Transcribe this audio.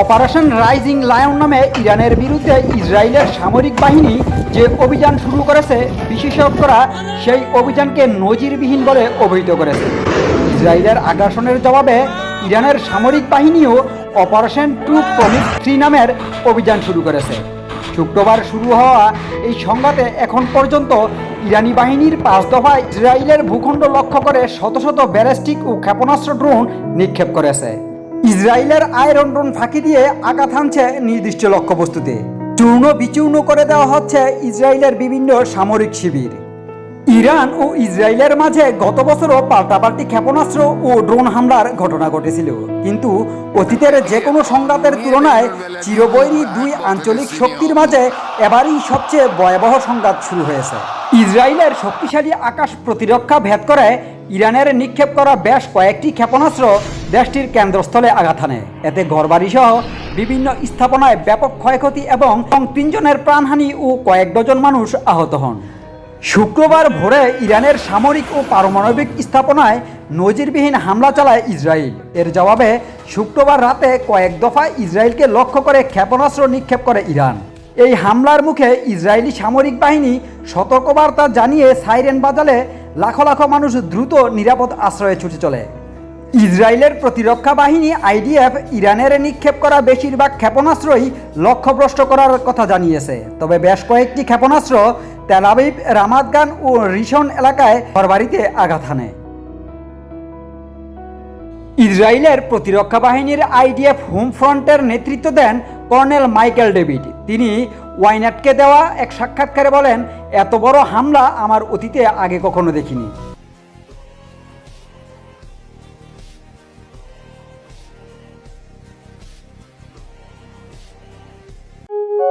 Operation rising lion নামে ইরানের বিরুদ্ধে ইসরায়েলের সামরিক বাহিনী যে অভিযান শুরু করেছে, বিশেষজ্ঞরা সেই অভিযানকে নজিরবিহীন বলে অভিহিত করেছে। ইসরায়েলের আগ্রাসনের জবাবে ইরানের সামরিক বাহিনীও অপারেশন টু প্রমিস থ্রি নামের অভিযান শুরু করেছে। শুক্রবার শুরু হওয়া এই সংঘাতে এখন পর্যন্ত ইরানি বাহিনীর পাঁচ দফা ইসরায়েলের ভূখণ্ড লক্ষ্য করে শত শত ব্যালিস্টিক ও ক্ষেপণাস্ত্র ড্রোন নিক্ষেপ করেছে। ইসরায়েলের আয়রন ড্রোন ফাঁকি দিয়ে আঘাত হানছে নির্দিষ্ট লক্ষ্যবস্তুতে। চূর্ণ বিচূর্ণ করে দেওয়া হচ্ছে ইসরায়েলের বিভিন্ন সামরিক শিবির। ইরান ও ইসরায়েলের মাঝে গত বছরও পাল্টাপাল্টি ক্ষেপণাস্ত্র ও ড্রোন হামলার ঘটনা ঘটেছিল। কিন্তু অতীতের যে কোনো সংঘাতের তুলনায় চিরবৈরী দুই আঞ্চলিক শক্তির মাঝে এবারই সবচেয়ে ভয়াবহ সংঘাত শুরু হয়েছে। ইসরায়েলের শক্তিশালী আকাশ প্রতিরক্ষা ভেদ করে ইরানের নিক্ষেপ করা বেশ কয়েকটি ক্ষেপণাস্ত্র দেশটির কেন্দ্রস্থলে আঘাত হানে। এতে ঘরবাড়ি সহ বিভিন্ন স্থাপনায় ব্যাপক ক্ষয়ক্ষতি এবং তিনজনের প্রাণহানি ও কয়েক ডজন মানুষ আহত হন। শুক্রবার ভোরে ইরানের সামরিক ও পারমাণবিক স্থাপনায় নজিরবিহীন হামলা চালায় ইসরায়েল। এর জবাবে শুক্রবার রাতে কয়েক দফা ইসরায়েলকে লক্ষ্য করে ক্ষেপণাস্ত্র নিক্ষেপ করে ইরান। এই হামলার মুখে ইসরায়েলি সামরিক বাহিনী সতর্কবার্তা জানিয়ে সাইরেন বাজালে লাখো লাখো মানুষ দ্রুত নিরাপদ আশ্রয়ে ছুটে চলে। ইসরায়েলের প্রতিরক্ষা বাহিনী আইডিএফ ইরানের নিক্ষেপ করা বেশিরভাগ ক্ষেপণাস্ত্রই লক্ষ্যভ্রষ্ট করার কথা জানিয়েছে। তবে বেশ কয়েকটি ক্ষেপণাস্ত্র তেলাবিব রামাদগান ও রিশন এলাকায় ঘরবাড়িতে আঘাত হানে। ইসরায়েলের প্রতিরক্ষা বাহিনীর আইডিএফ হোম ফ্রন্টের নেতৃত্ব দেন কর্নেল মাইকেল ডেভিড। তিনি ওয়াইনাটকে দেওয়া এক সাক্ষাৎকারে বলেন, এত বড় হামলা আমার অতীতে আগে কখনো দেখিনি।